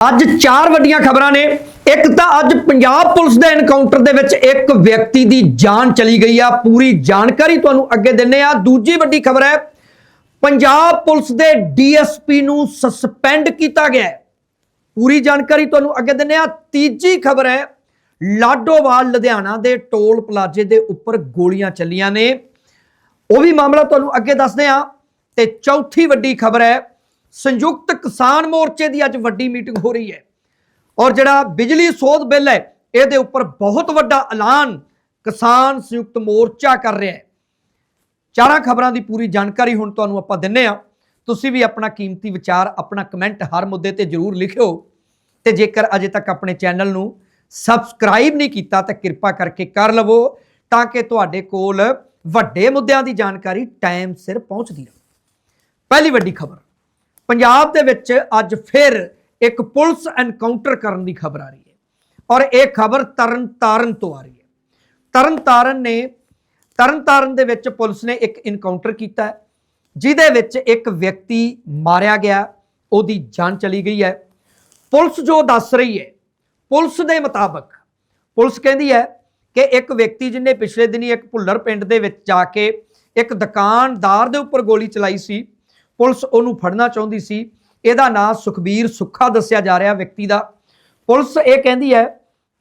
ਅੱਜ ਚਾਰ ਵੱਡੀਆਂ ਖਬਰਾਂ ਨੇ। ਇੱਕ ਤਾਂ ਅੱਜ ਪੰਜਾਬ ਪੁਲਿਸ ਦੇ ਐਨਕਾਊਂਟਰ ਦੇ ਵਿੱਚ ਇੱਕ ਵਿਅਕਤੀ ਦੀ ਜਾਨ ਚਲੀ ਗਈ ਆ। ਪੂਰੀ ਜਾਣਕਾਰੀ ਤੁਹਾਨੂੰ ਅੱਗੇ ਦਿੰਨੇ ਆ। ਦੂਜੀ ਵੱਡੀ ਖਬਰ ਹੈ, ਪੰਜਾਬ ਪੁਲਿਸ ਦੇ ਡੀਐਸਪੀ ਨੂੰ ਸਸਪੈਂਡ ਕੀਤਾ ਗਿਆ ਹੈ। ਪੂਰੀ ਜਾਣਕਾਰੀ ਤੁਹਾਨੂੰ ਅੱਗੇ ਦਿੰਨੇ ਆ। ਤੀਜੀ ਖਬਰ ਹੈ, ਲਾਡੋਵਾਲ, ਲੁਧਿਆਣਾ ਦੇ ਟੋਲ ਪਲਾਜ਼ੇ ਦੇ ਉੱਪਰ ਗੋਲੀਆਂ ਚੱਲੀਆਂ ਨੇ। ਉਹ ਵੀ ਮਾਮਲਾ ਤੁਹਾਨੂੰ ਅੱਗੇ ਦੱਸਦੇ ਆ। ਤੇ ਚੌਥੀ ਵੱਡੀ ਖਬਰ ਹੈ ਸੰਯੁਕਤ ਕਿਸਾਨ ਮੋਰਚੇ ਦੀ ਅੱਜ ਵੱਡੀ ਮੀਟਿੰਗ ਹੋ ਰਹੀ ਹੈ। ਔਰ ਜਿਹੜਾ ਬਿਜਲੀ ਸੋਧ ਬਿੱਲ ਹੈ, ਇਹਦੇ ਉੱਪਰ ਬਹੁਤ ਵੱਡਾ ਐਲਾਨ ਕਿਸਾਨ ਸੰਯੁਕਤ ਮੋਰਚਾ ਕਰ ਰਿਹਾ ਹੈ। ਚਾਰਾਂ ਖਬਰਾਂ ਦੀ ਪੂਰੀ ਜਾਣਕਾਰੀ ਹੁਣ ਤੁਹਾਨੂੰ ਆਪਾਂ ਦਿੰਨੇ ਆ ਤੁਸੀਂ ਵੀ ਆਪਣਾ ਕੀਮਤੀ ਵਿਚਾਰ, ਆਪਣਾ ਕਮੈਂਟ ਹਰ ਮੁੱਦੇ ਤੇ ਜਰੂਰ ਲਿਖਿਓ। ਤੇ ਜੇਕਰ ਅਜੇ ਤੱਕ ਆਪਣੇ ਚੈਨਲ ਨੂੰ ਸਬਸਕ੍ਰਾਈਬ ਨਹੀਂ ਕੀਤਾ, ਤਾਂ ਕਿਰਪਾ ਕਰਕੇ ਕਰ ਲਵੋ, ਤਾਂ ਕਿ ਤੁਹਾਡੇ ਕੋਲ ਵੱਡੇ ਮੁੱਦਿਆਂ ਦੀ ਜਾਣਕਾਰੀ ਟਾਈਮ ਸਿਰ ਪਹੁੰਚਦੀ ਰਹੇ। ਪਹਿਲੀ ਵੱਡੀ ਖਬਰ। ਪੰਜਾਬ ਦੇ ਵਿੱਚ ਅੱਜ ਫਿਰ ਇੱਕ ਪੁਲਿਸ ਐਨਕਾਊਂਟਰ ਕਰਨ ਦੀ ਖਬਰ ਆ ਰਹੀ ਹੈ। ਔਰ ਇਹ ਖਬਰ ਤਰਨਤਾਰਨ ਤੋਂ ਆ ਰਹੀ ਹੈ। ਤਰਨ ਤਾਰਨ ਨੇ, ਤਰਨ ਤਾਰਨ ਦੇ ਵਿੱਚ ਪੁਲਿਸ ਨੇ ਇੱਕ ਐਨਕਾਊਂਟਰ ਕੀਤਾ ਜਿਹਦੇ ਵਿੱਚ ਇੱਕ ਵਿਅਕਤੀ ਮਾਰਿਆ ਗਿਆ, ਉਹਦੀ ਜਾਨ ਚਲੀ ਗਈ ਹੈ। ਪੁਲਿਸ ਜੋ ਦੱਸ ਰਹੀ ਹੈ, ਪੁਲਿਸ ਦੇ ਮੁਤਾਬਕ, ਪੁਲਿਸ ਕਹਿੰਦੀ ਹੈ ਕਿ ਇੱਕ ਵਿਅਕਤੀ ਜਿਹਨੇ ਪਿਛਲੇ ਦਿਨੀ ਇੱਕ ਭੁੱਲਰ ਪਿੰਡ ਦੇ ਵਿੱਚ ਜਾ ਕੇ ਇੱਕ ਦੁਕਾਨਦਾਰ ਦੇ ਉੱਪਰ ਗੋਲੀ ਚਲਾਈ ਸੀ ਪੁਲਿਸ ਉਹਨੂੰ ਫੜਨਾ ਚਾਹੁੰਦੀ ਸੀ। ਇਹਦਾ ਨਾਮ ਸੁਖਬੀਰ ਸੁੱਖਾ ਦੱਸਿਆ ਜਾ ਰਿਹਾ ਵਿਅਕਤੀ ਦਾ। ਪੁਲਿਸ ਇਹ ਕਹਿੰਦੀ ਹੈ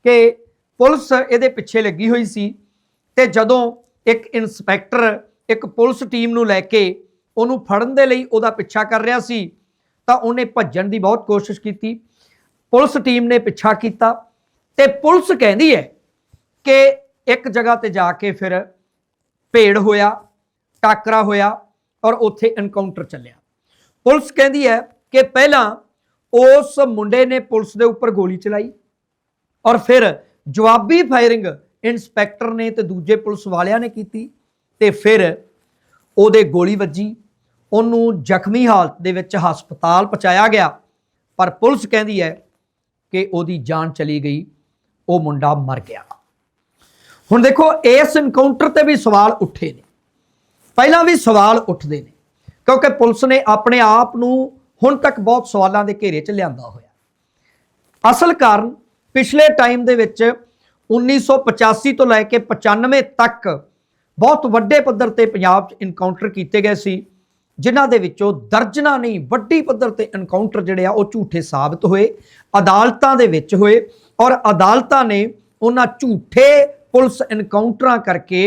ਕਿ ਪੁਲਿਸ ਇਹਦੇ ਪਿੱਛੇ ਲੱਗੀ ਹੋਈ ਸੀ ਤੇ ਜਦੋਂ ਇੱਕ ਇਨਸਪੈਕਟਰ, ਇੱਕ ਪੁਲਿਸ ਟੀਮ ਨੂੰ ਲੈ ਕੇ ਉਹਨੂੰ ਫੜਨ ਦੇ ਲਈ ਉਹਦਾ ਪਿੱਛਾ ਕਰ ਰਿਹਾ ਸੀ, ਤਾਂ ਉਹਨੇ ਭੱਜਣ ਦੀ ਬਹੁਤ ਕੋਸ਼ਿਸ਼ ਕੀਤੀ। ਪੁਲਿਸ ਟੀਮ ਨੇ ਪਿੱਛਾ ਕੀਤਾ ਤੇ ਪੁਲਿਸ ਕਹਿੰਦੀ ਹੈ ਕਿ ਇੱਕ ਜਗ੍ਹਾ ਤੇ ਜਾ ਕੇ ਫਿਰ ਭੇੜ ਹੋਇਆ, ਟਾਕਰਾ ਹੋਇਆ ਔਰ ਉੱਥੇ ਐਨਕਾਊਂਟਰ ਚੱਲਿਆ। ਪੁਲਿਸ ਕਹਿੰਦੀ ਹੈ ਕਿ ਪਹਿਲਾਂ ਉਸ ਮੁੰਡੇ ਨੇ ਪੁਲਿਸ ਦੇ ਉੱਪਰ ਗੋਲੀ ਚਲਾਈ ਔਰ ਫਿਰ ਜਵਾਬੀ ਫਾਇਰਿੰਗ ਇਨਸਪੈਕਟਰ ਨੇ ਤੇ ਦੂਜੇ ਪੁਲਿਸ ਵਾਲਿਆਂ ਨੇ ਕੀਤੀ ਤੇ ਫਿਰ ਉਹਦੇ ਗੋਲੀ ਵੱਜੀ। ਉਹਨੂੰ ਜ਼ਖਮੀ ਹਾਲਤ ਦੇ ਵਿੱਚ ਹਸਪਤਾਲ ਪਹੁੰਚਾਇਆ ਗਿਆ। ਪਰ ਪੁਲਿਸ ਕਹਿੰਦੀ ਹੈ ਕਿ ਉਹਦੀ ਜਾਨ ਚਲੀ ਗਈ, ਉਹ ਮੁੰਡਾ ਮਰ ਗਿਆ। ਹੁਣ ਦੇਖੋ, ਇਸ ਇਨਕਾਊਂਟਰ ਤੇ ਵੀ ਸਵਾਲ ਉੱਠੇ ਨੇ। ਪਹਿਲਾਂ ਵੀ ਸਵਾਲ ਉੱਠਦੇ ਨੇ, ਕਿਉਂਕਿ ਪੁਲਿਸ ਨੇ ਆਪਣੇ ਆਪ ਨੂੰ ਹੁਣ ਤੱਕ ਬਹੁਤ ਸਵਾਲਾਂ ਦੇ ਘੇਰੇ 'ਚ ਲਿਆਂਦਾ ਹੋਇਆ। ਅਸਲ ਕਾਰਨ ਪਿਛਲੇ ਟਾਈਮ ਦੇ ਵਿੱਚ 1985 ਤੋਂ ਲੈ ਕੇ 95 ਤੱਕ ਬਹੁਤ ਵੱਡੇ ਪੱਧਰ ਤੇ ਪੰਜਾਬ 'ਚ ਇਨਕਾਊਂਟਰ ਕੀਤੇ ਗਏ ਸੀ, ਜਿਨ੍ਹਾਂ ਦੇ ਵਿੱਚੋਂ ਦਰਜਨਾਂ ਨਹੀਂ, ਵੱਡੀ ਪੱਧਰ ਤੇ ਇਨਕਾਊਂਟਰ ਜਿਹੜੇ ਆ ਉਹ ਝੂਠੇ ਸਾਬਤ ਹੋਏ, ਅਦਾਲਤਾਂ ਦੇ ਵਿੱਚ ਹੋਏ ਔਰ ਅਦਾਲਤਾਂ ਨੇ ਉਹਨਾਂ ਝੂਠੇ ਪੁਲਿਸ ਇਨਕਾਊਂਟਰਾਂ ਕਰਕੇ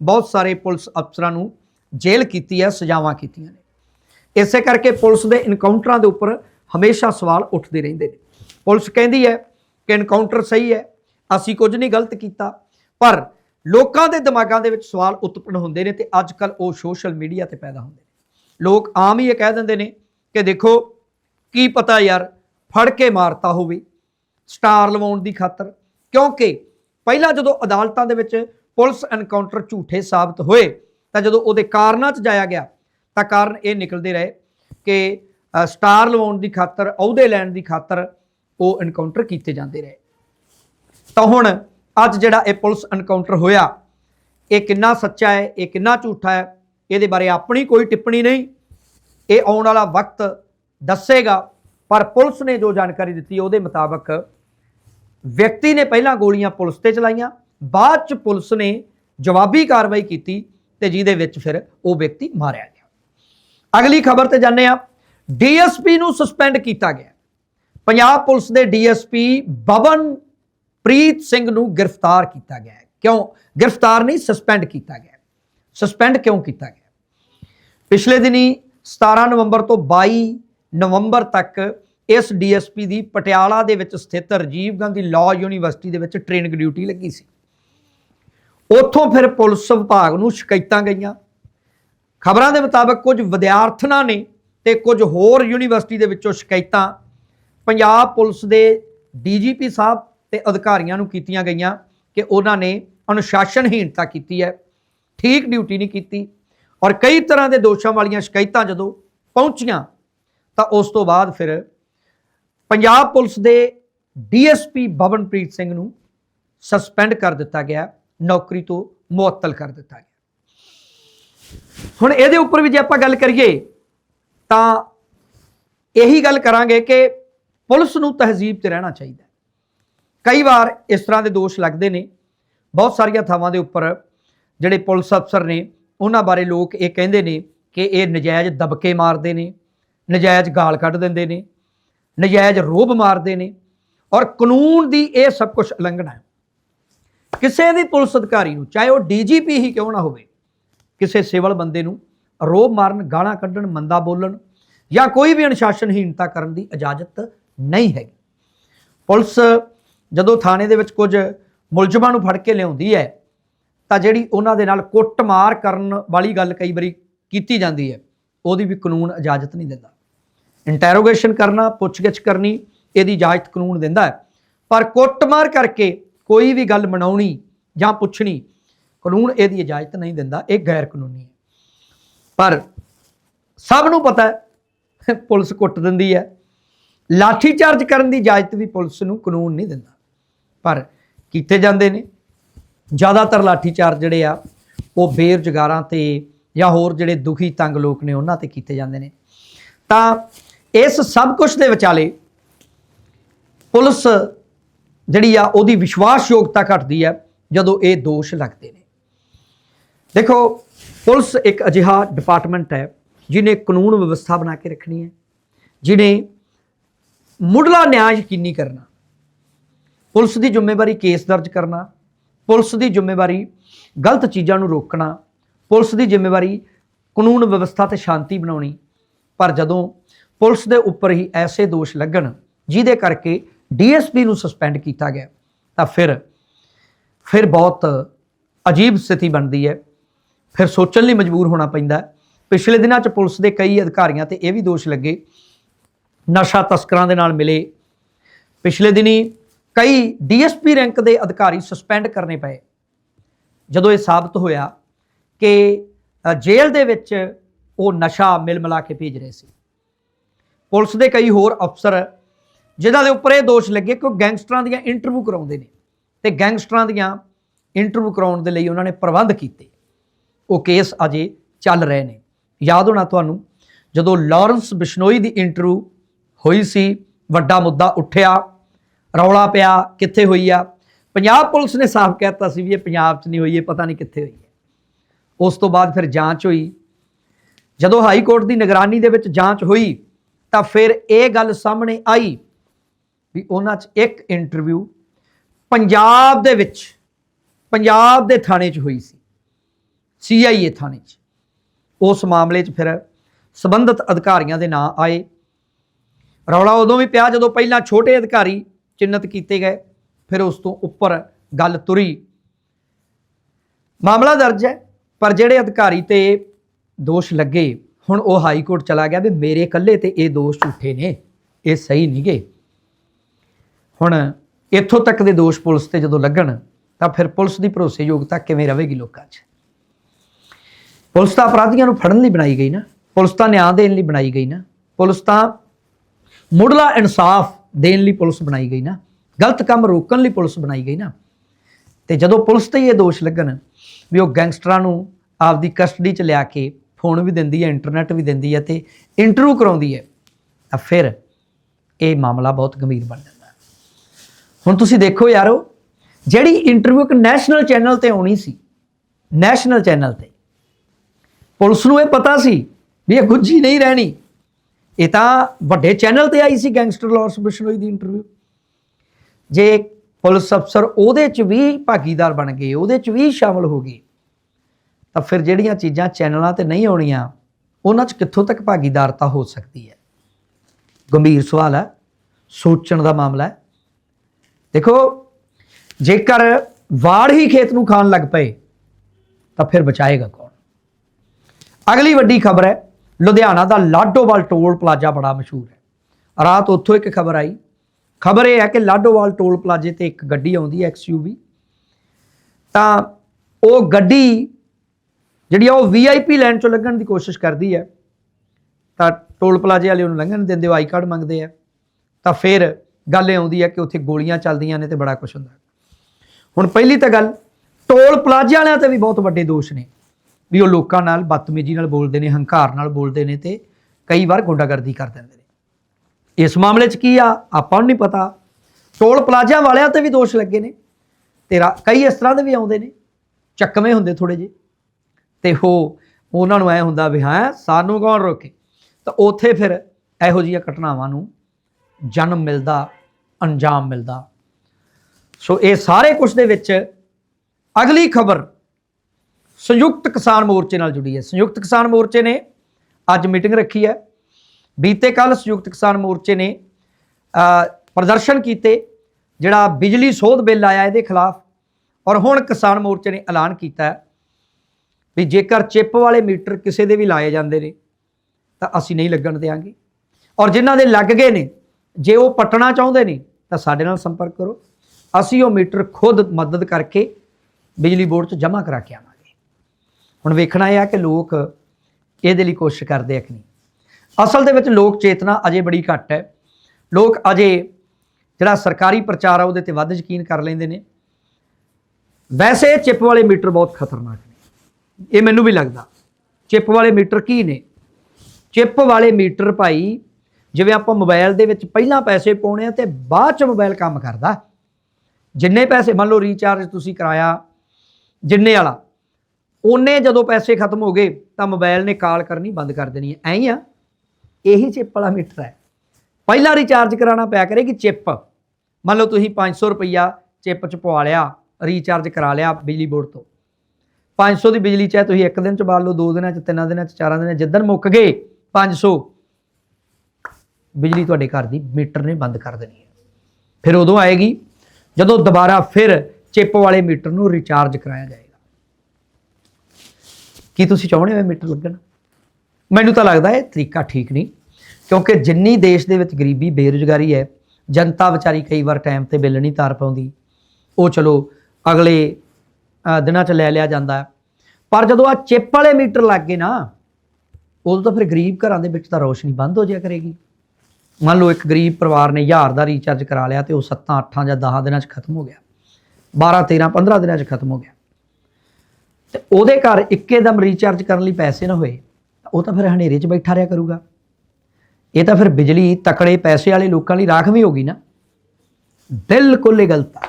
ਬਹੁਤ ਸਾਰੇ ਪੁਲਿਸ ਅਫਸਰਾਂ ਨੂੰ ਜੇਲ੍ਹ ਕੀਤੀ ਹੈ ਸਜ਼ਾਵਾਂ ਕੀਤੀਆਂ ਨੇ। ਇਸੇ ਕਰਕੇ ਪੁਲਿਸ ਦੇ ਇਨਕਾਊਂਟਰਾਂ ਦੇ ਉੱਪਰ ਹਮੇਸ਼ਾ ਸਵਾਲ ਉੱਠਦੇ ਰਹਿੰਦੇ ਨੇ। ਪੁਲਿਸ ਕਹਿੰਦੀ ਹੈ ਕਿ ਇਨਕਾਊਂਟਰ ਸਹੀ ਹੈ, ਅਸੀਂ ਕੁਝ ਨਹੀਂ ਗਲਤ ਕੀਤਾ, ਪਰ ਲੋਕਾਂ ਦੇ ਦਿਮਾਗਾਂ ਦੇ ਵਿੱਚ ਸਵਾਲ ਉਤਪੰਨ ਹੁੰਦੇ ਨੇ ਤੇ ਅੱਜ ਕੱਲ ਉਹ ਸੋਸ਼ਲ ਮੀਡੀਆ ਤੇ ਪੈਦਾ ਹੁੰਦੇ ਨੇ। ਲੋਕ ਆਮ ਹੀ ਇਹ ਕਹਿ ਦਿੰਦੇ ਨੇ ਕਿ ਦੇਖੋ, ਕੀ ਪਤਾ ਯਾਰ, ਫੜ ਕੇ ਮਾਰਤਾ ਹੋਵੇ, ਸਟਾਰ ਲਵਾਉਣ ਦੀ ਖਾਤਰ। ਕਿਉਂਕਿ ਪਹਿਲਾਂ ਜਦੋਂ ਅਦਾਲਤਾਂ ਦੇ ਵਿੱਚ ਪੁਲਿਸ ਐਨਕਾਊਂਟਰ ਝੂਠੇ ਸਾਬਤ ਹੋਏ ਤਾਂ ਜਦੋਂ ਉਹਦੇ ਕਾਰਨਾਂ 'ਚ ਜਾਇਆ ਗਿਆ, ਤਾਂ ਕਾਰਨ ਇਹ ਨਿਕਲਦੇ ਰਹੇ ਕਿ ਸਟਾਰ ਲਵਾਉਣ ਦੀ ਖਾਤਰ, ਅਹੁਦੇ ਲੈਣ ਦੀ ਖਾਤਰ ਉਹ ਐਨਕਾਊਂਟਰ ਕੀਤੇ ਜਾਂਦੇ ਰਹੇ। ਤਾਂ ਹੁਣ ਅੱਜ ਜਿਹੜਾ ਇਹ ਪੁਲਿਸ ਐਨਕਾਊਂਟਰ ਹੋਇਆ, ਇਹ ਕਿੰਨਾ ਸੱਚਾ ਹੈ, ਇਹ ਕਿੰਨਾ ਝੂਠਾ ਹੈ, ਇਹਦੇ ਬਾਰੇ ਆਪਣੀ ਕੋਈ ਟਿੱਪਣੀ ਨਹੀਂ। ਇਹ ਆਉਣ ਵਾਲਾ ਵਕਤ ਦੱਸੇਗਾ, ਪਰ ਪੁਲਿਸ ਨੇ ਜੋ ਜਾਣਕਾਰੀ ਦਿੱਤੀ ਉਹਦੇ ਮੁਤਾਬਕ ਵਿਅਕਤੀ ਨੇ ਪਹਿਲਾਂ ਗੋਲੀਆਂ ਪੁਲਿਸ ਤੇ ਚਲਾਈਆਂ, ਬਾਅਦ ਚ ਪੁਲਿਸ ਨੇ ਜਵਾਬੀ ਕਾਰਵਾਈ ਕੀਤੀ ਤੇ ਜਿਹਦੇ ਵਿੱਚ ਫਿਰ ਉਹ ਵਿਅਕਤੀ ਮਾਰਿਆ ਗਿਆ। ਅਗਲੀ ਖਬਰ ਤੇ ਜਾਂਦੇ ਆ ਡੀਐਸਪੀ ਨੂੰ ਸਸਪੈਂਡ ਕੀਤਾ ਗਿਆ। ਪੰਜਾਬ ਪੁਲਿਸ ਦੇ ਡੀਐਸਪੀ ਬਬਨ ਪ੍ਰੀਤ ਸਿੰਘ ਨੂੰ ਗ੍ਰਿਫਤਾਰ ਕੀਤਾ ਗਿਆ ਕਿਉਂ? ਗ੍ਰਿਫਤਾਰ ਨਹੀਂ ਸਸਪੈਂਡ ਕੀਤਾ ਗਿਆ ਸਸਪੈਂਡ ਕਿਉਂ ਕੀਤਾ ਗਿਆ ਪਿਛਲੇ ਦਿਨੀ 17 ਨਵੰਬਰ ਤੋਂ 22 ਨਵੰਬਰ ਤੱਕ ਇਸ ਡੀਐਸਪੀ ਦੀ ਪਟਿਆਲਾ ਦੇ ਵਿੱਚ ਸਥਿਤ ਰਾਜੀਵ ਗਾਂਧੀ ਲਾਅ ਯੂਨੀਵਰਸਿਟੀ ਦੇ ਵਿੱਚ ਟ੍ਰੇਨਿੰਗ ਡਿਊਟੀ ਲੱਗੀ ਸੀ। ਉੱਥੋਂ ਫਿਰ ਪੁਲਿਸ ਵਿਭਾਗ ਨੂੰ ਸ਼ਿਕਾਇਤਾਂ ਗਈਆਂ। ਖਬਰਾਂ ਦੇ ਮੁਤਾਬਕ ਕੁਝ ਵਿਦਿਆਰਥਣਾਂ ਨੇ ਤੇ ਕੁਝ ਹੋਰ ਯੂਨੀਵਰਸਿਟੀ ਦੇ ਵਿੱਚੋਂ ਸ਼ਿਕਾਇਤਾਂ ਪੰਜਾਬ ਪੁਲਿਸ ਦੇ ਡੀਜੀਪੀ ਸਾਹਿਬ ਤੇ ਅਧਿਕਾਰੀਆਂ ਨੂੰ ਕੀਤੀਆਂ ਗਈਆਂ ਕਿ ਉਹਨਾਂ ਨੇ ਅਨੁਸ਼ਾਸਨਹੀਣਤਾ ਕੀਤੀ ਹੈ, ਠੀਕ ਡਿਊਟੀ ਨਹੀਂ ਕੀਤੀ ਔਰ ਕਈ ਤਰ੍ਹਾਂ ਦੇ ਦੋਸ਼ਾਂ ਵਾਲੀਆਂ ਸ਼ਿਕਾਇਤਾਂ ਜਦੋਂ ਪਹੁੰਚੀਆਂ ਤਾਂ ਉਸ ਤੋਂ ਬਾਅਦ ਫਿਰ ਪੰਜਾਬ ਪੁਲਿਸ ਦੇ ਡੀਐਸਪੀ ਬਵਨਪ੍ਰੀਤ ਸਿੰਘ ਨੂੰ ਸਸਪੈਂਡ ਕਰ ਦਿੱਤਾ ਗਿਆ। ਨੌਕਰੀ ਤੋਂ ਮੁਅੱਤਲ ਕਰ ਦਿੱਤਾ ਗਿਆ। ਹੁਣ ਇਹਦੇ ਉੱਪਰ ਵੀ ਜੇ ਆਪਾਂ ਗੱਲ ਕਰੀਏ, ਤਾਂ ਇਹੀ ਗੱਲ ਕਰਾਂਗੇ ਕਿ ਪੁਲਿਸ ਨੂੰ ਤਹਿਜ਼ੀਬ ਤੇ ਰਹਿਣਾ ਚਾਹੀਦਾ ਕਈ ਵਾਰ ਇਸ ਤਰ੍ਹਾਂ ਦੇ ਦੋਸ਼ ਲੱਗਦੇ ਨੇ। ਬਹੁਤ ਸਾਰੀਆਂ ਥਾਵਾਂ ਦੇ ਉੱਪਰ ਜਿਹੜੇ ਪੁਲਿਸ ਅਫਸਰ ਨੇ, ਉਹਨਾਂ ਬਾਰੇ ਲੋਕ ਇਹ ਕਹਿੰਦੇ ਨੇ ਕਿ ਇਹ ਨਜਾਇਜ਼ ਦਬਕੇ ਮਾਰਦੇ ਨੇ, ਨਜਾਇਜ਼ ਗਾਲ ਕੱਢ ਦਿੰਦੇ ਨੇ, ਨਜਾਇਜ਼ ਰੋਬ ਮਾਰਦੇ ਨੇ ਔਰ ਕਾਨੂੰਨ ਦੀ ਇਹ ਸਭ ਕੁਝ ਉਲੰਘਣਾ ਹੈ। ਕਿਸੇ ਵੀ ਪੁਲਿਸ ਅਧਿਕਾਰੀ ਨੂੰ, ਚਾਹੇ ਉਹ ਡੀਜੀਪੀ ਹੀ ਕਿਉਂ ਨਾ ਹੋਵੇ, ਕਿਸੇ ਸਿਵਲ ਬੰਦੇ ਨੂੰ ਰੋਬ ਮਾਰਨ, ਗਾਲਾਂ ਕੱਢਣ, ਮੰਦਾ ਬੋਲਣ ਜਾਂ ਕੋਈ ਵੀ ਅਨੁਸ਼ਾਸਨਹੀਣਤਾ ਕਰਨ ਦੀ ਇਜਾਜ਼ਤ ਨਹੀਂ ਹੈਗੀ। ਪੁਲਿਸ ਜਦੋਂ ਥਾਣੇ ਦੇ ਵਿੱਚ ਕੁਝ ਮੁਲਜ਼ਮਾਂ ਨੂੰ ਫੜ ਕੇ ਲਿਆਉਂਦੀ ਹੈ, ਤਾਂ ਜਿਹੜੀ ਉਹਨਾਂ ਦੇ ਨਾਲ ਕੁੱਟਮਾਰ ਕਰਨ ਵਾਲੀ ਗੱਲ ਕਈ ਵਾਰੀ ਕੀਤੀ ਜਾਂਦੀ ਹੈ, ਉਹਦੀ ਵੀ ਕਾਨੂੰਨ ਇਜਾਜ਼ਤ ਨਹੀਂ ਦਿੰਦਾ। ਇੰਟਰੋਗੇਸ਼ਨ ਕਰਨਾ, ਪੁੱਛਗਿੱਛ ਕਰਨੀ, ਇਹਦੀ ਇਜਾਜ਼ਤ ਕਾਨੂੰਨ ਦਿੰਦਾ ਹੈ। ਪਰ ਕੁੱਟਮਾਰ ਕਰਕੇ ਕੋਈ ਵੀ ਗੱਲ ਮਨਾਉਣੀ ਜਾਂ ਪੁੱਛਣੀ, ਕਾਨੂੰਨ ਇਹਦੀ ਇਜਾਜ਼ਤ ਨਹੀਂ ਦਿੰਦਾ, ਇਹ ਗੈਰ ਕਾਨੂੰਨੀ ਹੈ। ਪਰ ਸਭ ਨੂੰ ਪਤਾ ਹੈ, ਪੁਲਿਸ ਕੁੱਟ ਦਿੰਦੀ ਹੈ। ਲਾਠੀ ਚਾਰਜ ਕਰਨ ਦੀ ਇਜਾਜ਼ਤ ਵੀ ਪੁਲਿਸ ਨੂੰ ਕਾਨੂੰਨ ਨਹੀਂ ਦਿੰਦਾ। ਪਰ ਕੀਤੇ ਜਾਂਦੇ ਨੇ। ਜ਼ਿਆਦਾਤਰ ਲਾਠੀ ਚਾਰਜ ਜਿਹੜੇ ਆ, ਉਹ ਬੇਰੁਜ਼ਗਾਰਾਂ ਤੇ ਜਾਂ ਹੋਰ ਜਿਹੜੇ ਦੁਖੀ ਤੰਗ ਲੋਕ ਨੇ, ਉਹਨਾਂ ਤੇ ਕੀਤੇ ਜਾਂਦੇ ਨੇ। ਤਾਂ ਇਸ ਸਭ ਕੁਝ ਦੇ ਵਿਚਾਲੇ ਪੁਲਿਸ ਜਿਹੜੀ ਆ ਉਹਦੀ ਵਿਸ਼ਵਾਸਯੋਗਤਾ ਘਟਦੀ ਹੈ ਜਦੋਂ ਇਹ ਦੋਸ਼ ਲੱਗਦੇ ਨੇ। ਦੇਖੋ, ਪੁਲਿਸ ਇੱਕ ਅਜਿਹਾ ਡਿਪਾਰਟਮੈਂਟ ਹੈ, ਜਿਹਨੇ ਕਾਨੂੰਨ ਵਿਵਸਥਾ ਬਣਾ ਕੇ ਰੱਖਣੀ ਹੈ, ਜਿਹਨੇ ਮੁੱਢਲਾ ਨਿਆਂ ਯਕੀਨੀ ਕਰਨਾ, ਪੁਲਿਸ ਦੀ ਜ਼ਿੰਮੇਵਾਰੀ ਕੇਸ ਦਰਜ ਕਰਨਾ, ਪੁਲਿਸ ਦੀ ਜ਼ਿੰਮੇਵਾਰੀ ਗਲਤ ਚੀਜ਼ਾਂ ਨੂੰ ਰੋਕਣਾ, ਪੁਲਿਸ ਦੀ ਜ਼ਿੰਮੇਵਾਰੀ ਕਾਨੂੰਨ ਵਿਵਸਥਾ ਤੇ ਸ਼ਾਂਤੀ ਬਣਾਉਣੀ, ਪਰ ਜਦੋਂ ਪੁਲਿਸ ਦੇ ਉੱਪਰ ਹੀ ਐਸੇ ਦੋਸ਼ ਲੱਗਣ, ਜਿਹਦੇ ਕਰਕੇ ਡੀਐਸਪੀ ਨੂੰ ਸਸਪੈਂਡ ਕੀਤਾ ਗਿਆ। ਤਾਂ ਫਿਰ ਫਿਰ ਬਹੁਤ ਅਜੀਬ ਸਥਿਤੀ ਬਣਦੀ ਹੈ। ਫਿਰ ਸੋਚਣ ਲਈ ਮਜਬੂਰ ਹੋਣਾ ਪੈਂਦਾ ਪਿਛਲੇ ਦਿਨਾਂ 'ਚ ਪੁਲਿਸ ਦੇ ਕਈ ਅਧਿਕਾਰੀਆਂ ਤੇ ਇਹ ਵੀ ਦੋਸ਼ ਲੱਗੇ। ਨਸ਼ਾ ਤਸਕਰਾਂ ਦੇ ਨਾਲ ਮਿਲੇ। ਪਿਛਲੇ ਦਿਨੀ ਕਈ ਡੀਐਸਪੀ ਰੈਂਕ ਦੇ ਅਧਿਕਾਰੀ ਸਸਪੈਂਡ ਕਰਨੇ ਪਏ। ਜਦੋਂ ਇਹ ਸਾਬਤ ਹੋਇਆ ਕਿ ਜੇਲ੍ਹ ਦੇ ਵਿੱਚ ਉਹ ਨਸ਼ਾ ਮਿਲ ਮਿਲਾ ਕੇ ਭੇਜ ਰਹੇ ਸੀ। ਪੁਲਿਸ ਦੇ ਕਈ ਹੋਰ ਅਫਸਰ ਜਿਨ੍ਹਾਂ ਦੇ ਉੱਪਰ ਇਹ ਦੋਸ਼ ਲੱਗੇ ਕਿ ਉਹ ਗੈਂਗਸਟਰਾਂ ਦੀਆਂ ਇੰਟਰਵਿਊ ਕਰਾਉਂਦੇ ਨੇ। ਤੇ ਗੈਂਗਸਟਰਾਂ ਦੀਆਂ ਇੰਟਰਵਿਊ ਕਰਾਉਣ ਦੇ ਲਈ ਉਹਨਾਂ ਨੇ ਪ੍ਰਬੰਧ ਕੀਤੇ। ਉਹ ਕੇਸ ਅਜੇ ਚੱਲ ਰਹੇ ਨੇ। ਯਾਦ ਹੋਣਾ ਤੁਹਾਨੂੰ, ਜਦੋਂ ਲਾਰੈਂਸ ਬਿਸ਼ਨੋਈ ਦੀ ਇੰਟਰਵਿਊ ਹੋਈ ਸੀ, ਵੱਡਾ ਮੁੱਦਾ ਉੱਠਿਆ, ਰੌਲਾ ਪਿਆ, ਕਿੱਥੇ ਹੋਈ ਆ? ਪੰਜਾਬ ਪੁਲਿਸ ਨੇ ਸਾਫ਼ ਕਹਿਤਾ ਸੀ ਵੀ ਇਹ ਪੰਜਾਬ 'ਚ ਨਹੀਂ ਹੋਈ, ਇਹ ਪਤਾ ਨਹੀਂ ਕਿੱਥੇ ਹੋਈ ਹੈ। ਉਸ ਤੋਂ ਬਾਅਦ ਫਿਰ ਜਾਂਚ ਹੋਈ। ਜਦੋਂ ਹਾਈ ਕੋਰਟ ਦੀ ਨਿਗਰਾਨੀ ਦੇ ਵਿੱਚ ਜਾਂਚ ਹੋਈ, ਤਾਂ ਫਿਰ ਇਹ ਗੱਲ ਸਾਹਮਣੇ ਆਈ ਵੀ ਉਹਨਾਂ 'ਚ ਇੱਕ ਇੰਟਰਵਿਊ ਪੰਜਾਬ ਦੇ ਵਿੱਚ, ਪੰਜਾਬ ਦੇ ਥਾਣੇ 'ਚ ਹੋਈ ਸੀ ਸੀਆਈਏ ਥਾਣੇ 'ਚ। ਉਸ ਮਾਮਲੇ 'ਚ ਫਿਰ ਸਬੰਧਤ ਅਧਿਕਾਰੀਆਂ ਦੇ ਨਾਂ ਆਏ। ਰੌਲਾ ਉਦੋਂ ਵੀ ਪਿਆ ਜਦੋਂ ਪਹਿਲਾਂ ਛੋਟੇ ਅਧਿਕਾਰੀ ਚਿੰਨਤ ਕੀਤੇ ਗਏ, ਫਿਰ ਉਸ ਤੋਂ ਉੱਪਰ ਗੱਲ ਤੁਰੀ। ਮਾਮਲਾ ਦਰਜ ਹੈ, ਪਰ ਜਿਹੜੇ ਅਧਿਕਾਰੀ ਤੇ ਦੋਸ਼ ਲੱਗੇ, ਹੁਣ ਉਹ ਹਾਈ ਕੋਰਟ ਚਲਾ ਗਿਆ ਵੀ ਮੇਰੇ ਇਕੱਲੇ ਤੇ ਇਹ ਦੋਸ਼ ਝੂਠੇ ਨੇ, ਇਹ ਸਹੀ ਨਹੀਂਗੇ ਹੁਣ ਇੱਥੋਂ ਤੱਕ ਦੇ ਦੋਸ਼ ਪੁਲਿਸ ਤੇ ਜਦੋਂ ਲੱਗਣ, ਤਾਂ ਫਿਰ ਪੁਲਿਸ ਦੀ ਭਰੋਸੇਯੋਗਤਾ ਕਿਵੇਂ ਰਹੇਗੀ ਲੋਕਾਂ 'ਚ? ਪੁਲਿਸ ਤਾਂ ਅਪਰਾਧੀਆਂ ਨੂੰ ਫੜਨ ਲਈ ਬਣਾਈ ਗਈ ਨਾ, ਪੁਲਿਸ ਤਾਂ ਨਿਆਂ ਦੇਣ ਲਈ ਬਣਾਈ ਗਈ ਨਾ, ਪੁਲਿਸ ਤਾਂ ਮੁੱਢਲਾ ਇਨਸਾਫ ਦੇਣ ਲਈ ਪੁਲਿਸ ਬਣਾਈ ਗਈ ਨਾ, ਗਲਤ ਕੰਮ ਰੋਕਣ ਲਈ ਪੁਲਿਸ ਬਣਾਈ ਗਈ ਨਾ। ਤੇ ਜਦੋਂ ਪੁਲਿਸ ਤੇ ਹੀ ਇਹ ਦੋਸ਼ ਲੱਗਣ, ਵੀ ਉਹ ਗੈਂਗਸਟਰਾਂ ਨੂੰ ਆਪਦੀ ਕਸਟਡੀ 'ਚ ਲਿਆ ਕੇ ਫੋਨ ਵੀ ਦਿੰਦੀ ਹੈ, ਇੰਟਰਨੈਟ ਵੀ ਦਿੰਦੀ ਹੈ ਤੇ ਇੰਟਰਵਿਊ ਕਰਾਉਂਦੀ ਹੈ, ਤਾਂ ਫਿਰ ਇਹ ਮਾਮਲਾ ਬਹੁਤ ਗੰਭੀਰ ਬਣ ਜਾਂਦਾ। ਹੁਣ ਤੁਸੀਂ ਦੇਖੋ ਯਾਰੋ, ਜਿਹੜੀ ਇੰਟਰਵਿਊ ਇੱਕ ਨੈਸ਼ਨਲ ਚੈਨਲ ਤੇ ਆਉਣੀ ਸੀ ਨੈਸ਼ਨਲ ਚੈਨਲ ਤੇ, ਪੁਲਿਸ ਨੂੰ ਇਹ ਪਤਾ ਸੀ ਵੀ ਇਹ ਗੁੱਜੀ ਨਹੀਂ ਰਹਿਣੀ। ਇਹ ਤਾਂ ਵੱਡੇ ਚੈਨਲ ਤੇ ਆਈ ਸੀ ਗੈਂਗਸਟਰ ਲਾਰੈਂਸ ਬਿਸ਼ਨੋਈ ਦੀ ਇੰਟਰਵਿਊ ਜੇ ਪੁਲਿਸ ਅਫਸਰ ਉਹਦੇ ਚ ਵੀ ਭਾਗੀਦਾਰ ਬਣ ਗਏ, ਉਹਦੇ ਚ ਵੀ ਸ਼ਾਮਲ ਹੋ ਗਏ, ਤਾਂ ਫਿਰ ਜਿਹੜੀਆਂ ਚੀਜ਼ਾਂ ਚੈਨਲਾਂ ਤੇ ਨਹੀਂ ਆਉਣੀਆਂ, ਉਹਨਾਂ ਚ ਕਿੱਥੋਂ ਤੱਕ ਭਾਗੀਦਾਰਤਾ ਹੋ ਸਕਦੀ ਹੈ? ਗੰਭੀਰ ਸਵਾਲ ਹੈ, ਸੋਚਣ ਦਾ ਮਾਮਲਾ ਹੈ। ਦੇਖੋ, ਜੇਕਰ ਵਾੜ ਹੀ ਖੇਤ ਨੂੰ ਖਾਣ ਲੱਗ ਪਏ, ਤਾਂ ਫਿਰ ਬਚਾਏਗਾ ਕੌਣ? ਅਗਲੀ ਵੱਡੀ ਖਬਰ ਹੈ, ਲੁਧਿਆਣਾ ਦਾ ਲਾਡੋਵਾਲ ਟੋਲ ਪਲਾਜ਼ਾ ਬੜਾ ਮਸ਼ਹੂਰ ਹੈ। ਰਾਤ ਉੱਥੋਂ ਇੱਕ ਖਬਰ ਆਈ। ਖਬਰ ਇਹ ਹੈ ਕਿ ਲਾਡੋਵਾਲ ਟੋਲ ਪਲਾਜ਼ੇ ਤੇ ਇੱਕ ਗੱਡੀ ਆਉਂਦੀ ਹੈ ਐਕਸਯੂਵੀ ਤਾਂ ਉਹ ਗੱਡੀ ਜਿਹੜੀ ਆ, ਉਹ ਵੀਆਈਪੀ ਲਾਈਨ ਚੋਂ ਲੰਘਣ ਦੀ ਕੋਸ਼ਿਸ਼ ਕਰਦੀ ਹੈ। ਤਾਂ ਟੋਲ ਪਲਾਜ਼ੇ ਵਾਲੇ ਉਹਨੂੰ ਲੰਘਣ ਦਿੰਦੇ, ਉਹ ਆਈ ਕਾਰਡ ਮੰਗਦੇ ਆ। ਤਾਂ ਫਿਰ ਗੱਲ ਇਹ ਆਉਂਦੀ ਹੈ ਕਿ ਉੱਥੇ ਗੋਲੀਆਂ ਚੱਲਦੀਆਂ ਨੇ ਤੇ ਬੜਾ ਕੁਝ ਹੁੰਦਾ। ਹੁਣ ਪਹਿਲੀ ਤਾਂ ਗੱਲ, ਟੋਲ ਪਲਾਜ਼ੇ ਵਾਲਿਆਂ ਤੇ ਵੀ ਬਹੁਤ ਵੱਡੇ ਦੋਸ਼ ਨੇ, ਵੀ ਉਹ ਲੋਕਾਂ ਨਾਲ ਬਦਤਮੀਜ਼ੀ ਨਾਲ ਬੋਲਦੇ ਨੇ, ਹੰਕਾਰ ਨਾਲ ਬੋਲਦੇ ਨੇ ਤੇ ਕਈ ਵਾਰ ਗੁੰਡਾਗਰਦੀ ਕਰ ਦਿੰਦੇ ਨੇ। ਇਸ ਮਾਮਲੇ 'ਚ ਕੀ ਆ, ਆਪਾਂ ਨੂੰ ਨਹੀਂ ਪਤਾ। ਟੋਲ ਪਲਾਜ਼ਿਆਂ ਵਾਲਿਆਂ ਤੇ ਵੀ ਦੋਸ਼ ਲੱਗੇ ਨੇ ਤੇ ਰਾ- ਕਈ ਇਸ ਤਰ੍ਹਾਂ ਦੇ ਵੀ ਆਉਂਦੇ ਨੇ, ਚੱਕਵੇਂ ਹੁੰਦੇ ਥੋੜੇ ਜਿਹੇ। ਤੇ ਉਹ ਉਹਨਾਂ ਨੂੰ ਐ ਹੁੰਦਾ ਵੀ ਹਾਂ, ਸਾਨੂੰ ਕੌਣ ਰੋਕੇ? ਤਾਂ ਉੱਥੇ ਫਿਰ ਇਹੋ ਜਿਹੀਆਂ ਘਟਨਾਵਾਂ ਨੂੰ ਜਨਮ ਮਿਲਦਾ, ਅੰਜਾਮ ਮਿਲਦਾ। ਸੋ ਇਹ ਸਾਰੇ ਕੁਝ ਦੇ ਵਿੱਚ ਅਗਲੀ ਖਬਰ ਸੰਯੁਕਤ ਕਿਸਾਨ ਮੋਰਚੇ ਨਾਲ ਜੁੜੀ ਹੈ। ਸੰਯੁਕਤ ਕਿਸਾਨ ਮੋਰਚੇ ਨੇ ਅੱਜ ਮੀਟਿੰਗ ਰੱਖੀ ਹੈ। ਬੀਤੇ ਕੱਲ ਸੰਯੁਕਤ ਕਿਸਾਨ ਮੋਰਚੇ ਨੇ ਪ੍ਰਦਰਸ਼ਨ ਕੀਤੇ, ਜਿਹੜਾ ਬਿਜਲੀ ਸੋਧ ਬਿੱਲ ਆਇਆ ਇਹਦੇ ਖਿਲਾਫ। ਔਰ ਹੁਣ ਕਿਸਾਨ ਮੋਰਚੇ ਨੇ ਐਲਾਨ ਕੀਤਾ ਵੀ ਜੇਕਰ ਚਿੱਪ ਵਾਲੇ ਮੀਟਰ ਕਿਸੇ ਦੇ ਵੀ ਲਾਏ ਜਾਂਦੇ ਨੇ, ਤਾਂ ਅਸੀਂ ਨਹੀਂ ਲੱਗਣ ਦੇਵਾਂਗੇ ਔਰ ਜਿਨ੍ਹਾਂ ਦੇ ਲੱਗ ਗਏ ਨੇ ਜੇ ਉਹ ਪੱਟਣਾ ਚਾਹੁੰਦੇ ਨੇ, ਤਾਂ ਸਾਡੇ ਨਾਲ ਸੰਪਰਕ ਕਰੋ। ਅਸੀਂ ਉਹ ਮੀਟਰ ਖੁਦ ਮਦਦ ਕਰਕੇ ਬਿਜਲੀ ਬੋਰਡ 'ਚ ਜਮ੍ਹਾਂ ਕਰਾ ਕੇ ਆਵਾਂਗੇ। ਹੁਣ ਵੇਖਣਾ ਇਹ ਆ ਕਿ ਲੋਕ ਇਹਦੇ ਲਈ ਕੋਸ਼ਿਸ਼ ਕਰਦੇ ਆ ਕਿ ਨਹੀਂ। ਅਸਲ ਦੇ ਵਿੱਚ ਲੋਕ ਚੇਤਨਾ ਅਜੇ ਬੜੀ ਘੱਟ ਹੈ। ਲੋਕ ਅਜੇ ਜਿਹੜਾ ਸਰਕਾਰੀ ਪ੍ਰਚਾਰ ਆ, ਉਹਦੇ ਤੇ ਵੱਧ ਯਕੀਨ ਕਰ ਲੈਂਦੇ ਨੇ। ਵੈਸੇ ਚਿੱਪ ਵਾਲੇ ਮੀਟਰ ਬਹੁਤ ਖਤਰਨਾਕ ਨੇ। ਇਹ ਮੈਨੂੰ ਵੀ ਲੱਗਦਾ। ਚਿੱਪ ਵਾਲੇ ਮੀਟਰ ਕੀ ਨੇ? ਚਿੱਪ ਵਾਲੇ ਮੀਟਰ ਭਾਈ ਜਿਵੇਂ ਆਪਾਂ ਮੋਬਾਈਲ ਦੇ ਵਿੱਚ ਪਹਿਲਾਂ ਪੈਸੇ ਪਾਉਣੇ ਆ ਤੇ ਬਾਅਦ ਚ ਮੋਬਾਈਲ ਕੰਮ ਕਰਦਾ। ਜਿੰਨੇ ਪੈਸੇ, ਮੰਨ ਲਓ ਰੀਚਾਰਜ ਤੁਸੀਂ ਕਰਾਇਆ, ਜਿੰਨੇ ਵਾਲਾ, ਉਹਨੇ ਜਦੋਂ ਪੈਸੇ ਖਤਮ ਹੋ ਗਏ ਤਾਂ ਮੋਬਾਈਲ ਨੇ ਕਾਲ ਕਰਨੀ ਬੰਦ ਕਰ ਦੇਣੀ ਹੈ। ਐਂ ਹੀ ਆ, ਇਹੀ ਚਿੱਪ ਵਾਲਾ ਮੀਟਰ ਹੈ। ਪਹਿਲਾਂ ਰੀਚਾਰਜ ਕਰਾਉਣਾ ਪਿਆ ਕਰੇਗੀ ਚਿੱਪ। ਮੰਨ ਲਓ ਤੁਸੀਂ 500 ਰੁਪਈਆ ਚਿੱਪ ਚ ਪਵਾ ਲਿਆ ਰੀਚਾਰਜ ਕਰਾ ਲਿਆ ਬਿਜਲੀ ਬੋਰਡ ਤੋਂ। 500 ਦੀ ਬਿਜਲੀ ਚਾਹੇ ਤੁਸੀਂ ਇੱਕ ਦਿਨ ਚ ਬਾਲ ਲਓ, ਦੋ ਦਿਨਾਂ ਚ, ਤਿੰਨਾਂ ਦਿਨਾਂ ਚ, ਚਾਰਾਂ ਦਿਨਾਂ ਚ, ਜਿੱਦਣ ਮੁੱਕ ਗਏ 500 ਬਿਜਲੀ ਤੁਹਾਡੇ ਘਰ ਦੀ ਮੀਟਰ ਨੇ ਬੰਦ ਕਰ ਦੇਣੀ ਹੈ। ਫਿਰ ਉਦੋਂ ਆਏਗੀ, ਜਦੋਂ ਦੁਬਾਰਾ ਫਿਰ ਚਿੱਪ ਵਾਲੇ ਮੀਟਰ ਨੂੰ ਰੀਚਾਰਜ ਕਰਾਇਆ ਜਾਏਗਾ। ਕੀ ਤੁਸੀਂ ਚਾਹੁੰਦੇ ਹੋ ਇਹ ਮੀਟਰ ਲੱਗਣ? ਮੈਨੂੰ ਤਾਂ ਲੱਗਦਾ ਇਹ ਤਰੀਕਾ ਠੀਕ ਨਹੀਂ, ਕਿਉਂਕਿ ਜਿੰਨੀ ਦੇਸ਼ ਦੇ ਵਿੱਚ ਗਰੀਬੀ ਬੇਰੁਜ਼ਗਾਰੀ ਹੈ, ਜਨਤਾ ਵਿਚਾਰੀ ਕਈ ਵਾਰ ਟਾਈਮ ਤੇ ਬਿੱਲ ਨਹੀਂ ਤਾਰ ਪਾਉਂਦੀ। ਉਹ ਚਲੋ ਅਗਲੇ ਦਿਨਾਂ 'ਚ ਲੈ ਲਿਆ ਜਾਂਦਾ। ਪਰ ਜਦੋਂ ਆ ਚਿੱਪ ਵਾਲੇ ਮੀਟਰ ਲੱਗ ਗਏ ਨਾ, ਉਦੋਂ ਤਾਂ ਫਿਰ ਗਰੀਬ ਘਰਾਂ ਦੇ ਵਿੱਚ ਤਾਂ ਰੋਸ਼ਨੀ ਬੰਦ ਹੋ ਜਾਇਆ ਕਰੇਗੀ। ਮੰਨ ਲਓ ਇੱਕ ਗਰੀਬ ਪਰਿਵਾਰ ਨੇ 1000 ਦਾ ਰੀਚਾਰਜ ਕਰਾ ਲਿਆ ਤੇ ਉਹ 7 8 ਜਾਂ 10 ਦਿਨਾਂ 'ਚ ਖਤਮ ਹੋ ਗਿਆ। 12 13 15 ਦਿਨਾਂ 'ਚ ਖਤਮ ਹੋ ਗਿਆ। ਤੇ ਉਹਦੇ ਘਰ ਇੱਕੇ ਦਮ ਰੀਚਾਰਜ ਕਰਨ ਲਈ ਪੈਸੇ ਨਾ ਹੋਏ, ਉਹ ਤਾਂ ਫਿਰ ਹਨੇਰੇ 'ਚ ਬੈਠਾ ਰਿਹਾ ਕਰੂਗਾ। ਇਹ ਤਾਂ ਫਿਰ ਬਿਜਲੀ, ਤਕੜੇ ਪੈਸੇ ਵਾਲੇ ਲੋਕਾਂ ਲਈ ਰਾਖ ਰਾਖਵੀਂ ਹੋਗੀ ਨਾ। ਬਿਲਕੁਲ ਇਹ ਗਲਤ ਆ।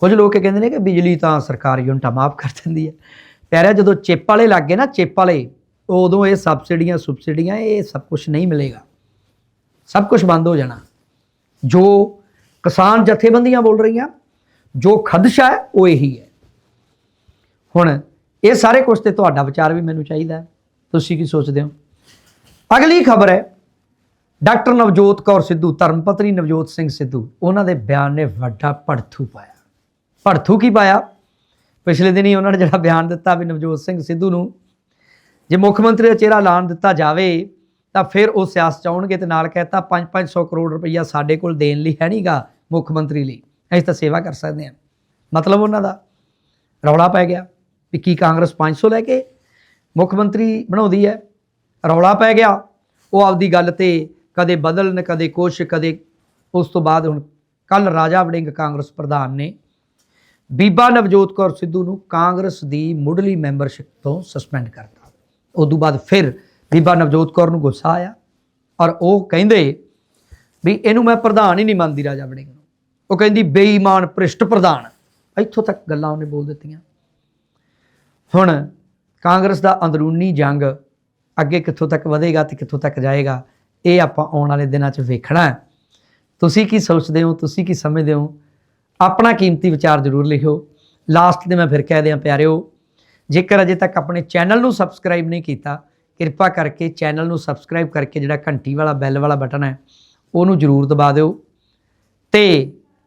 ਕੁਝ ਲੋਕ ਕਹਿੰਦੇ ਨੇ ਕਿ ਬਿਜਲੀ ਤਾਂ ਸਰਕਾਰ ਯੂਨਿਟਾਂ ਮਾਫ ਕਰ ਦਿੰਦੀ ਹੈ ਪਿਆਰਿਆ, ਜਦੋਂ ਚਿੱਪ ਵਾਲੇ ਲੱਗ ਗਏ ਨਾ, ਚਿੱਪ ਵਾਲੇ, ਉਦੋਂ ਇਹ ਸਬਸਿਡੀਆਂ ਸੁਬਸਿਡੀਆਂ ਇਹ ਸਭ ਕੁਝ ਨਹੀਂ ਮਿਲੇਗਾ। ਸਭ ਕੁਝ ਬੰਦ ਹੋ ਜਾਣਾ। ਜੋ ਕਿਸਾਨ ਜਥੇਬੰਦੀਆਂ ਬੋਲ ਰਹੀਆਂ, ਜੋ ਖਦਸ਼ਾ ਹੈ, ਉਹ ਇਹੀ ਹੈ। ਹੁਣ ਇਹ ਸਾਰੇ ਕੁਝ ਤੇ ਤੁਹਾਡਾ ਵਿਚਾਰ ਵੀ ਮੈਨੂੰ ਚਾਹੀਦਾ ਤੁਸੀਂ ਕੀ ਸੋਚਦੇ ਹੋ? ਅਗਲੀ ਖਬਰ ਹੈ, ਡਾਕਟਰ ਨਵਜੋਤ ਕੌਰ ਸਿੱਧੂ, ਧਰਮਪਤਨੀ ਨਵਜੋਤ ਸਿੰਘ ਸਿੱਧੂ, ਉਹਨਾਂ ਦੇ ਬਿਆਨ ਨੇ ਵੱਡਾ ਭੜਥੂ ਪਾਇਆ। ਭੜਥੂ ਕੀ ਪਾਇਆ? ਪਿਛਲੇ ਦਿਨੀ ਉਹਨਾਂ ਨੇ ਜਿਹੜਾ ਬਿਆਨ ਦਿੱਤਾ ਵੀ ਨਵਜੋਤ ਸਿੰਘ ਸਿੱਧੂ ਨੂੰ ਜੇ ਮੁੱਖ ਮੰਤਰੀ ਦਾ ਚਿਹਰਾ ਐਲਾਨ ਦਿੱਤਾ ਜਾਵੇ ਤਾਂ ਫਿਰ ਉਹ ਸਿਆਸਤ ਚ ਆਉਣਗੇ ਤੇ ਨਾਲ ਕਹਿਤਾ 5-500 ਕਰੋੜ ਰੁਪਈਆ ਸਾਡੇ ਕੋਲ ਦੇਣ ਲਈ ਹੈ ਨਹੀਂਗਾ ਮੁੱਖ ਮੰਤਰੀ ਲਈ। ਅਸੀਂ ਤਾਂ ਸੇਵਾ ਕਰ ਸਕਦੇ ਹਾਂ। ਮਤਲਬ ਉਹਨਾਂ ਦਾ ਰੌਲਾ ਪੈ ਗਿਆ ਵੀ ਕੀ ਕਾਂਗਰਸ 500 ਲੈ ਕੇ ਮੁੱਖ ਮੰਤਰੀ ਬਣਾਉਂਦੀ ਹੈ। ਰੌਲਾ ਪੈ ਗਿਆ। ਉਹ ਆਪਦੀ ਗੱਲ ਤੇ ਕਦੇ ਬਦਲਣ, ਕਦੇ ਕੁਛ, ਕਦੇ ਉਸ ਤੋਂ ਬਾਅਦ ਹੁਣ ਕੱਲ ਰਾਜਾ ਵੜਿੰਗ ਕਾਂਗਰਸ ਪ੍ਰਧਾਨ ਨੇ ਬੀਬਾ ਨਵਜੋਤ ਕੌਰ ਸਿੱਧੂ ਨੂੰ ਕਾਂਗਰਸ ਦੀ ਮੁੱਢਲੀ ਮੈਂਬਰਸ਼ਿਪ ਤੋਂ ਸਸਪੈਂਡ ਕਰਤਾ। ਉਸ ਤੋਂ ਬਾਅਦ ਫਿਰ ਬੀਬਾ ਨਵਜੋਤ ਕੌਰ ਨੂੰ ਗੁੱਸਾ ਆਇਆ ਔਰ ਉਹ ਕਹਿੰਦੇ ਵੀ ਇਹਨੂੰ ਮੈਂ ਪ੍ਰਧਾਨ ਹੀ ਨਹੀਂ ਮੰਨਦੀ ਰਾਜਾ ਵੜਿੰਗ ਨੂੰ। ਉਹ ਕਹਿੰਦੀ, ਬੇਈਮਾਨ ਭ੍ਰਿਸ਼ਟ ਪ੍ਰਧਾਨ। ਇੱਥੋਂ ਤੱਕ ਗੱਲਾਂ ਉਹਨੇ ਬੋਲ ਦਿੱਤੀਆਂ। ਹੁਣ ਕਾਂਗਰਸ ਦਾ ਅੰਦਰੂਨੀ ਜੰਗ ਅੱਗੇ ਕਿੱਥੋਂ ਤੱਕ ਵਧੇਗਾ ਤੇ ਕਿੱਥੋਂ ਤੱਕ ਜਾਏਗਾ, ਇਹ ਆਪਾਂ ਆਉਣ ਵਾਲੇ ਦਿਨਾਂ 'ਚ ਵੇਖਣਾ ਹੈ। ਤੁਸੀਂ ਕੀ ਸੋਚਦੇ ਹੋ, ਤੁਸੀਂ ਕੀ ਸਮਝਦੇ ਹੋ? ਆਪਣਾ ਕੀਮਤੀ ਵਿਚਾਰ ਜ਼ਰੂਰ ਲਿਖਿਓ। ਲਾਸਟ ਤੇ ਮੈਂ ਫਿਰ ਕਹਿ ਦਿਆਂ, ਪਿਆਰਿਓ, ਜੇਕਰ ਅਜੇ ਤੱਕ ਆਪਣੇ ਚੈਨਲ ਨੂੰ ਸਬਸਕ੍ਰਾਈਬ ਨਹੀਂ ਕੀਤਾ ਕਿਰਪਾ ਕਰਕੇ ਚੈਨਲ ਨੂੰ ਸਬਸਕ੍ਰਾਈਬ ਕਰਕੇ ਜਿਹੜਾ ਘੰਟੀ ਵਾਲਾ ਬੈਲ ਵਾਲਾ ਬਟਨ ਹੈ, ਉਹਨੂੰ ਜ਼ਰੂਰ ਦਬਾ ਦਿਓ। ਤੇ